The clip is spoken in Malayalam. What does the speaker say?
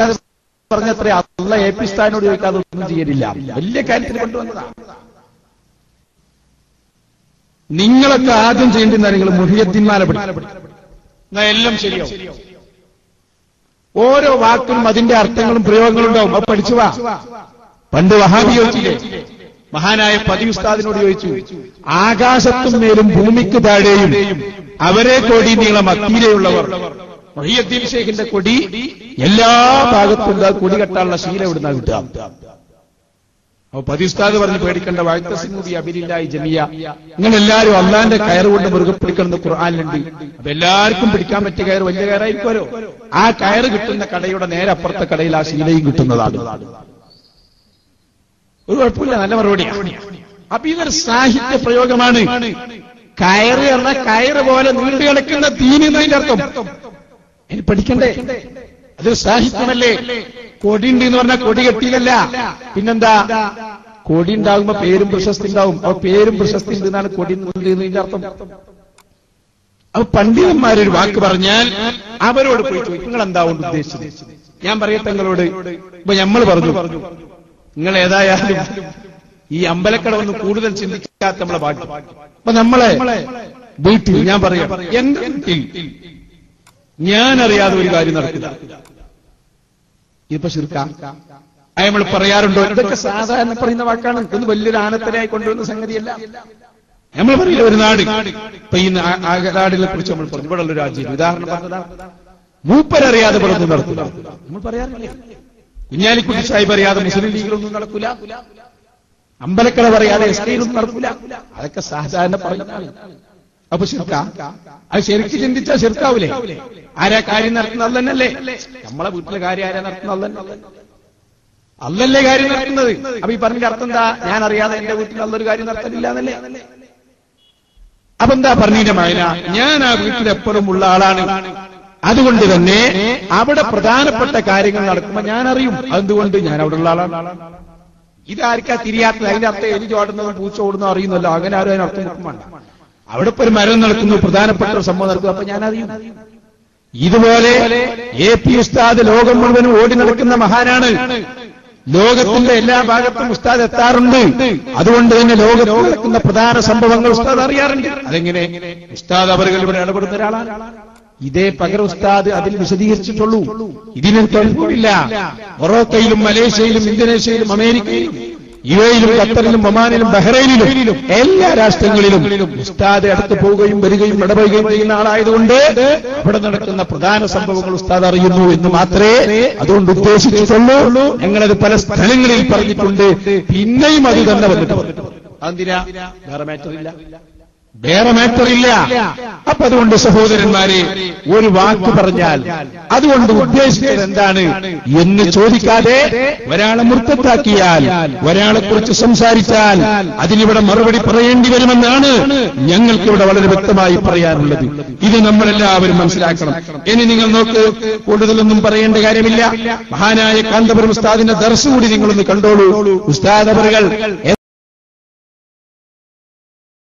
ഉസ്താദ് പറഞ്ഞത്ര അല്ല എ പി സ്ഥാനോട് ചോദിക്കാതെ ഒന്നും ചെയ്യലില്ല. വലിയ കാര്യത്തിൽ കൊണ്ടുവന്നതാണ്. നിങ്ങളൊക്കെ ആദ്യം ചെയ്യേണ്ടുന്ന നിങ്ങൾ മുഹിയത്തിന്മാരെ എല്ലാം ശരിയാവും. ഓരോ വാക്കിനും അതിന്റെ അർത്ഥങ്ങളും പ്രയോഗങ്ങളും ഉണ്ടാവും. അത് പഠിച്ചു വാ. പണ്ട് വഹാബി ചോദിച്ചില്ലേ? മഹാനായ പതി ഉസ്താദിനോട് ചോദിച്ചു ആകാശത്തും മേലും ഭൂമിക്ക് താഴെയും അവരെ കോടി നീളം അക്കീരയുള്ളവർ മഹിയദ്ദീൻ ഷേഖിന്റെ കൊടി എല്ലാ ഭാഗത്തും ഉണ്ട്. കൊടി കെട്ടാനുള്ള ശീല ഇവിടുന്ന കിട്ടുക. അപ്പൊ പതിസ്താദ് പറഞ്ഞ് പേടിക്കേണ്ട വാഴ്ത്തസിനുടി അബിലില്ലായി ജമിയ. നിങ്ങൾ എല്ലാവരും അള്ളാന്റെ കയറ് കൊണ്ട് മുറുകെ പിടിക്കണമെന്ന് ഖുർആാനിലുണ്ട്. അപ്പൊ എല്ലാവർക്കും പിടിക്കാൻ പറ്റിയ കയറ് വലിയ കയറായിരിക്കുമല്ലോ. ആ കയറ് കിട്ടുന്ന കടയുടെ നേരെ അപ്പുറത്തെ കടയിൽ ആ ശീലയും കിട്ടുന്നതാണ്. ഒരു കുഴപ്പമില്ല നല്ല മറുപടിയാണ് അപ്പൊ ഇതൊരു സാഹിത്യ പ്രയോഗമാണ്. കയറ് എന്ന കയറ് പോലെ നീണ്ടു കിടക്കുന്ന തീനിന്നതിന്റെ അർത്ഥം. ഇനി പഠിക്കണ്ടേ? അത് സാഹിത്യമല്ലേ? കൊടിയുണ്ട് എന്ന് പറഞ്ഞാൽ കൊടി കെട്ടിയിലല്ല പിന്നെന്താ? കൊടി ഉണ്ടാകുമ്പോ പേരും പ്രശസ്തി ഉണ്ടാവും. അപ്പൊ പേരും പ്രശസ്തി ഉണ്ട് എന്നാണ് കൊടി എന്നതിന്റെ അർത്ഥം. അപ്പൊ പണ്ഡിതന്മാരൊരു വാക്ക് പറഞ്ഞാൽ അവരോട് പോയി ചോദിക്കും നിങ്ങൾ എന്താ കൊണ്ട് ഉദ്ദേശിച്ചത്? ഞാൻ പറയട്ടെ നിങ്ങളോട്? ഇപ്പൊ നമ്മൾ പറഞ്ഞു. പറഞ്ഞു നിങ്ങൾ ഏതായാലും ഈ അമ്പലക്കട ഒന്ന് കൂടുതൽ ചിന്തിക്കാത്ത നമ്മളെ ഭാഗ്യം. അപ്പൊ നമ്മളെ വീട്ടിൽ ഞാൻ പറയാം. എന്റെ വീട്ടിൽ ഞാൻ അറിയാതെ ഒരു കാര്യം നടക്കില്ല. ഇപ്പൊ ശുരുക്ക നമ്മൾ പറയാറുണ്ടോ? ഇതൊക്കെ സാധാരണ പറയുന്ന വാക്കാണ്. ഇത് വലിയൊരു ആനത്തരായി കൊണ്ടുവന്ന സംഗതിയല്ല. നമ്മൾ പറയില്ല ഒരു നാട്. ഇപ്പൊ ഈ നാടിനെ കുറിച്ച് നമ്മൾ പറഞ്ഞു. ഇവിടെ ഉള്ള രാജ്യം. ഉദാഹരണം മൂപ്പരറിയാതെ പറഞ്ഞു നടത്തില്ല നമ്മൾ പറയാറില്ലേ. കുഞ്ഞാലിക്കുട്ടി സാഹിബ് അറിയാതെ മുസ്ലിം ലീഗിലൊന്നും നടക്കൂല അമ്പലക്കട പറയാതെ എസ് ഒന്നും നടക്കൂല അതൊക്കെ സാധാരണ പറയുന്നതാണ്. അപ്പൊ ശിർക്ക. അത് ശരിക്ക് ചിന്തിച്ചാൽ ശിർക്കാവൂലേ ആരാ കാര്യം നടത്തുന്ന അല്ലന്നല്ലേ നമ്മളെ വീട്ടിലെ കാര്യം ആരാ നടത്തുന്ന അല്ലന്നെ അല്ലല്ലേ കാര്യം നടത്തുന്നത്? അപ്പൊ ഈ പറഞ്ഞ അർത്ഥം എന്താ? ഞാൻ അറിയാതെ എന്റെ വീട്ടിൽ നല്ലൊരു കാര്യം നടത്തലില്ല എന്നല്ലേ അപ്പൊ എന്താ പറഞ്ഞതിന്റെ മൈന ഞാൻ ആ വീട്ടിൽ എപ്പോഴും ഉള്ള ആളാണ്. അതുകൊണ്ട് തന്നെ അവിടെ പ്രധാനപ്പെട്ട കാര്യങ്ങൾ നടക്കുമ്പോ ഞാൻ അറിയും. അതുകൊണ്ട് ഞാൻ അവിടെ ഉള്ള ആളാണ്. ഇതാർക്കാ തിരിയാത്തത്? അതിന്റെ അർത്ഥം എലി ചോടുന്നതും പൂച്ച ഓടുന്നതും അറിയുന്നല്ലോ അങ്ങനെ ആരും അതിനർത്ഥം നോക്കുമ്പോൾ അവിടെ ഒരു മരണം നടക്കുന്നു പ്രധാനപ്പെട്ട ഒരു സംഭവം നടക്കുന്നു. അപ്പൊ ഞാൻ അറിയും ഇതുപോലെ എ പി ഉസ്താദ് ലോകം മുഴുവനും ഓടി നടക്കുന്ന മഹാനാണ്. ലോകത്തിന്റെ എല്ലാ ഭാഗത്തും ഉസ്താദ് എത്താറുണ്ട്. അതുകൊണ്ട് തന്നെ ലോകത്ത് നടക്കുന്ന പ്രധാന സംഭവങ്ങൾ ഉസ്താദ് അറിയാറുണ്ട്. അതെങ്ങനെ? ഉസ്താദ് അവർ ഇവിടെ ഇടപെടുന്ന ഒരാളാണ്. ഇതേ പകര ഉസ്താദ് അതിൽ വിശദീകരിച്ചിട്ടുള്ളൂ. ഇതിന് തെളിവില്ല മൊറോക്കയിലും മലേഷ്യയിലും ഇന്തോനേഷ്യയിലും അമേരിക്കയിലും യു എയിലും ഖത്തറിലും ഒമാനിലും ബഹ്റൈനിലും എല്ലാ രാഷ്ട്രങ്ങളിലും ഉസ്താദ് അടുത്ത് പോവുകയും വരികയും ഇടപെടുകയും ചെയ്യുന്ന ആളായതുകൊണ്ട് അവിടെ നടക്കുന്ന പ്രധാന സംഭവങ്ങൾ ഉസ്താദ് അറിയുന്നു എന്ന് മാത്രമേ അതുകൊണ്ട് ഉദ്ദേശിച്ചിട്ടുള്ളൂ. ഞങ്ങളത് പല സ്ഥലങ്ങളിൽ പറഞ്ഞിട്ടുണ്ട്. പിന്നെയും അത് തന്നെ വന്നിട്ടുണ്ട്. അതെന്തിനാ? വേറെ മാറ്റർ ഇല്ല. വേറെ മാറ്റർ ഇല്ല. അപ്പൊ അതുകൊണ്ട് സഹോദരന്മാരെ ഒരു വാക്ക് പറഞ്ഞാൽ അതുകൊണ്ട് ഉദ്ദേശിച്ചത് എന്താണ്? എന്ന് ചോദിക്കാതെ ഒരാളെ മുർത്തത്താക്കിയാൽ ഒരാളെ കുറിച്ച് സംസാരിച്ചാൽ അതിനിവിടെ മറുപടി പറയേണ്ടി വരുമെന്നാണ് ഞങ്ങൾക്കിവിടെ വളരെ വ്യക്തമായി പറയാനുള്ളത്. ഇത് നമ്മളെല്ലാവരും മനസ്സിലാക്കണം. ഇനി നിങ്ങൾ നോക്ക് കൂടുതലൊന്നും പറയേണ്ട കാര്യമില്ല. മഹാനായ കാന്തപുരം ഉസ്താദിന്റെ ദർശം കൂടി നിങ്ങളൊന്ന് കണ്ടോളൂ. ഉസ്താദ് അവറുകൾ